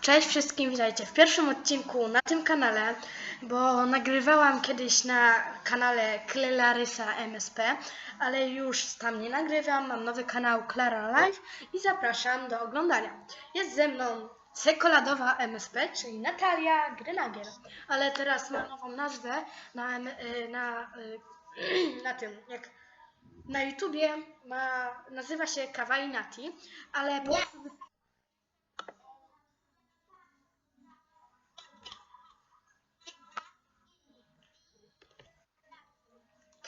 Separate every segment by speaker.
Speaker 1: Cześć wszystkim, witajcie w pierwszym odcinku na tym kanale, bo nagrywałam kiedyś na kanale Klelarysa MSP, ale już tam nie nagrywam, mam nowy kanał Klara Live i zapraszam do oglądania. Jest ze mną Sekoladowa MSP, czyli Natalia Grynagier, ale teraz ma nową nazwę na, y, na, y, na tym, jak na YouTubie ma, nazywa się Kawaii Nati, ale po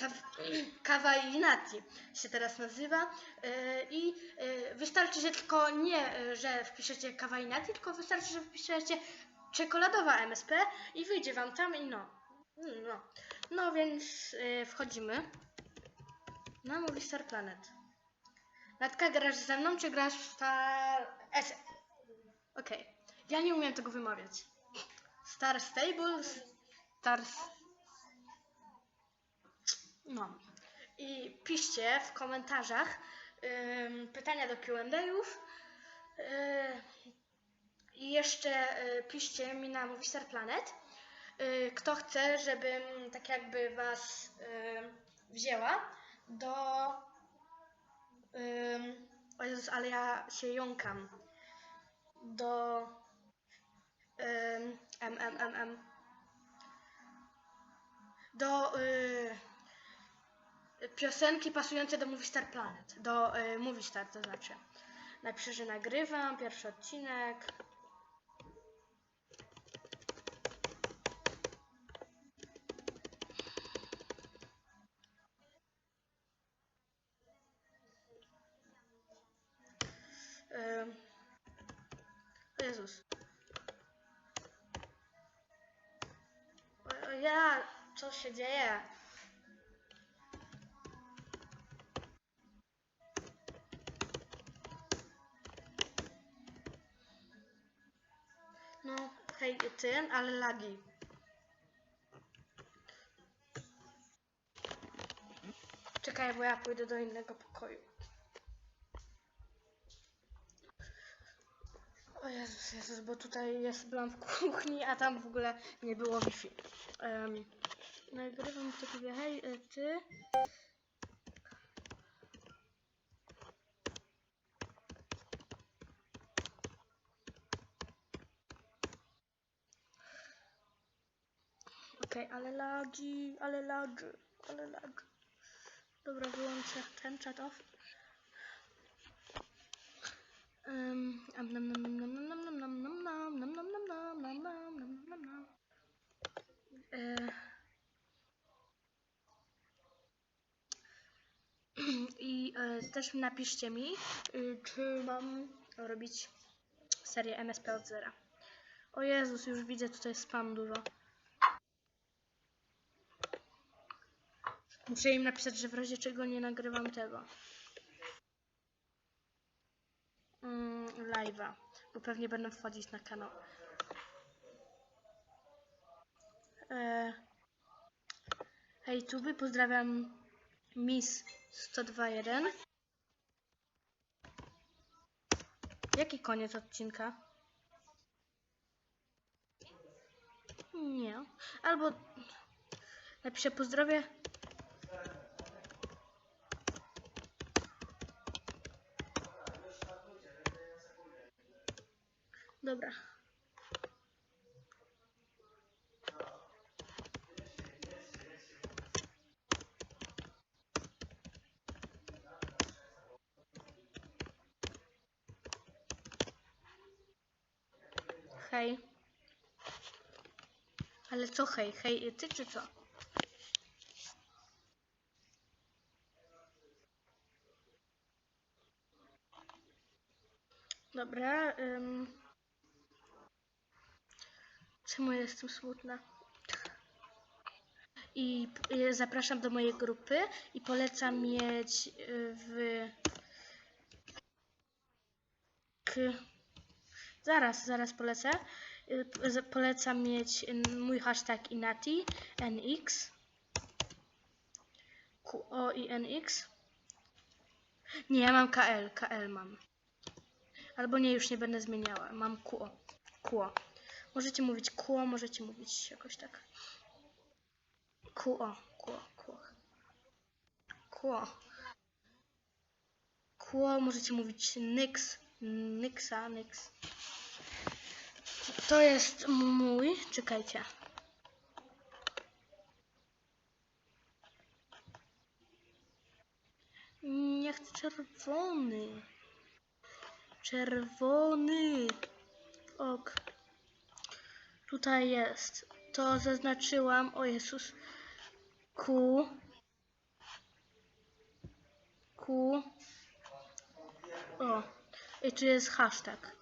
Speaker 1: prostu Kaw- Kawaiinati się teraz nazywa yy, i yy, wystarczy, że tylko nie, że wpiszecie Kawaiinati, tylko wystarczy, że wpiszecie czekoladowa MSP i wyjdzie wam tam i no. No, no więc yy, wchodzimy na Movie Star Planet. Natka, grasz ze mną, czy grasz w Star... S... Okej, ja nie umiem tego wymawiać. Star Stables, Star... No. I piszcie w komentarzach pytania do Q&A'ów. Yy, I jeszcze y, piszcie mi na Movistar Planet, y, kto chce, żebym tak jakby was y, wzięła do... o Jezus, ale ja się jąkam. Do... ym, M, M, M, M. Do... Y, piosenki pasujące do Movie Star Planet, do y, Movie Star to znaczy. Napiszę, że nagrywam pierwszy odcinek. O Jezus. O, o ja, co się dzieje? Ty, ale lagi. Czekaj, bo ja pójdę do innego pokoju. O Jezus, Jezus, bo tutaj jest byłam w kuchni, a tam w ogóle nie było Wi-Fi. Um, nagrywam to mówię, hej, y, ty. Okej, ale lagi, ale lagi, ale lagi. Dobra, wyłączę ten chat off. Um, nam nam nam nam nam nam nam nam nam nam nam nam nam nam nam nam nam nam E, I e, też napiszcie mi, y, czy mam robić serię MSP od zera. O Jezus, już widzę tutaj spam dużo. Muszę im napisać, że w razie czego nie nagrywam tego. Mm, live'a, bo pewnie będę wchodzić na kanał. E, hej, tuby, pozdrawiam Miss 1021. Jaki koniec odcinka? Nie. Albo napiszę pozdrowie. Dobra. Hej. Ale co hej? Hej, ty czy co? Dobra. Ym... Czemu jestem smutna? I y, zapraszam do mojej grupy i polecam mieć y, w k zaraz, zaraz polecę. Y, Polecam mieć mój hashtag Inati NX QO i NX. Nie, ja mam KL, KL mam. Albo nie, już nie będę zmieniała. Mam QO. Kło. Możecie mówić kło, możecie mówić jakoś tak. Kło, kło, kło. Kło. Kło, możecie mówić nyks, nyksa, nyks. To jest mój, czekajcie. Nie chcę czerwony. Czerwony. Ok. Tutaj jest. To zaznaczyłam. O Jezus. Q. Q. O. I tu jest hashtag.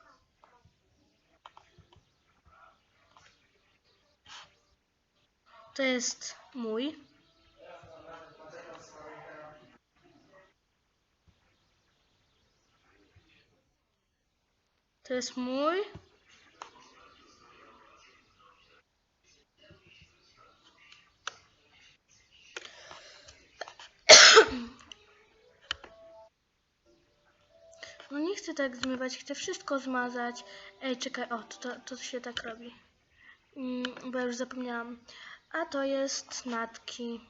Speaker 1: To jest mój. To jest mój. No nie chcę tak zmywać, chcę wszystko zmazać. Ej, czekaj, o, to, to, to się tak robi. Mm, bo ja już zapomniałam. A to jest natki.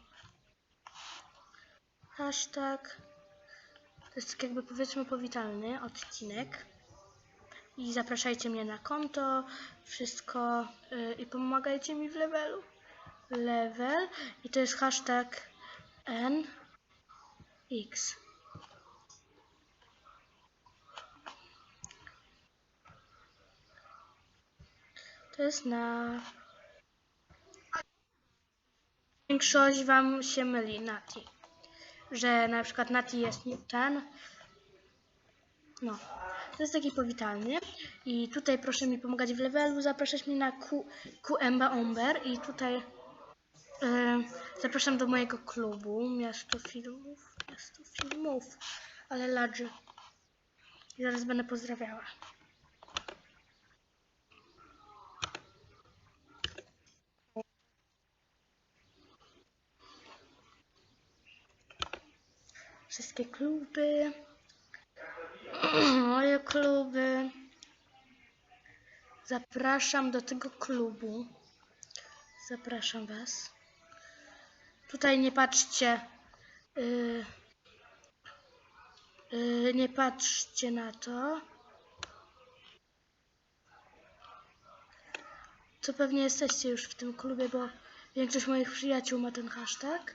Speaker 1: Hashtag. To jest tak jakby powiedzmy powitalny odcinek. I zapraszajcie mnie na konto, wszystko yy, i pomagajcie mi w levelu. Level i to jest hashtag NX. To jest na. Większość wam się myli, Nati. Że na przykład Nati jest ten. No. To jest taki powitalny. I tutaj proszę mi pomagać w levelu, zapraszać mnie na Q, QMba Omber i tutaj e, zapraszam do mojego klubu Miasto Filmów. Miasto Filmów. Ale ladży. I zaraz będę pozdrawiała. Wszystkie kluby. Moje kluby. Zapraszam do tego klubu. Zapraszam Was. Tutaj nie patrzcie. Yy, yy, nie patrzcie na to. To pewnie jesteście już w tym klubie, bo większość moich przyjaciół ma ten hashtag.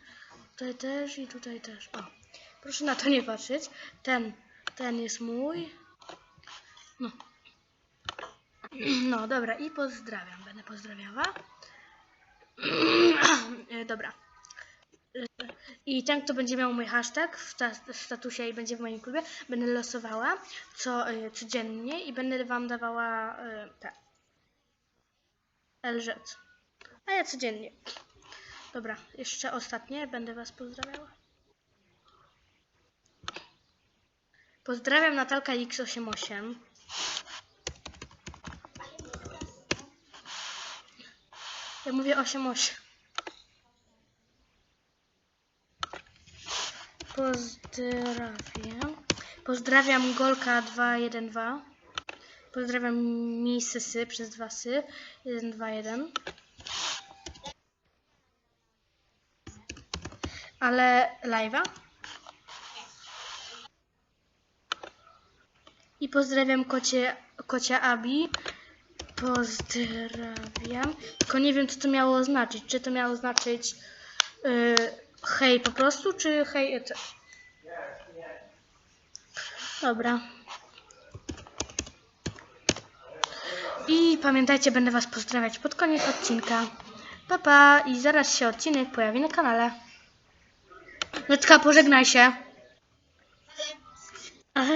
Speaker 1: Tutaj też i tutaj też. O, proszę na to nie patrzeć. Ten, ten jest mój. No. No dobra, i pozdrawiam. Będę pozdrawiała. E, dobra. I ten, kto będzie miał mój hashtag w statusie i będzie w moim klubie, będę losowała co e, codziennie i będę wam dawała e, te LZ. A ja codziennie. Dobra, jeszcze ostatnie, będę was pozdrawiała. Pozdrawiam Natalka X88. Ja mówię 88. Pozdrawiam. Pozdrawiam Golka 212. Pozdrawiam Misysy przez dwa sy. 121. Ale live'a? Pozdrawiam kocie, kocia Abi. Pozdrawiam. Tylko nie wiem, co to miało oznaczyć. Czy to miało znaczyć yy, hej po prostu, czy hej et. Dobra. I pamiętajcie, będę Was pozdrawiać pod koniec odcinka. Pa, pa i zaraz się odcinek pojawi na kanale. Notka, pożegnaj się. Aha.